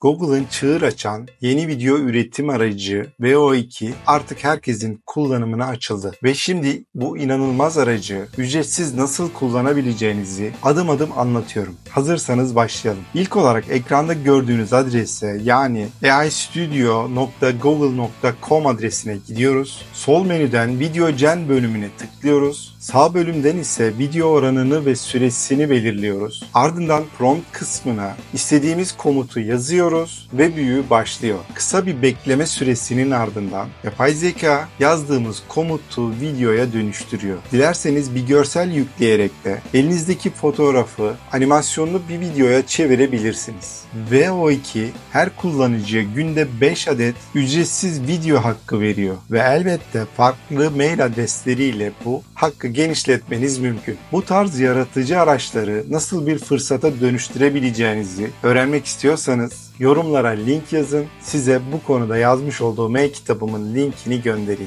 Google'ın çığır açan yeni video üretim aracı VO2 artık herkesin kullanımına açıldı. Ve şimdi bu inanılmaz aracı ücretsiz nasıl kullanabileceğinizi adım adım anlatıyorum. Hazırsanız başlayalım. İlk olarak ekranda gördüğünüz adrese yani aistudio.google.com adresine gidiyoruz. Sol menüden Video Gen bölümüne tıklıyoruz. Sağ bölümden ise video oranını ve süresini belirliyoruz. Ardından prompt kısmına istediğimiz komutu yazıyoruz ve büyü başlıyor. Kısa bir bekleme süresinin ardından yapay zeka yazdığımız komutu videoya dönüştürüyor. Dilerseniz bir görsel yükleyerek de elinizdeki fotoğrafı animasyonlu bir videoya çevirebilirsiniz. VO2 her kullanıcıya günde 5 adet ücretsiz video hakkı veriyor ve elbette farklı mail adresleriyle bu hakkı genişletmeniz mümkün. Bu tarz yaratıcı araçları nasıl bir fırsata dönüştürebileceğinizi öğrenmek istiyorsanız yorumlara link yazın. Size bu konuda yazmış olduğum e-kitabımın linkini göndereyim.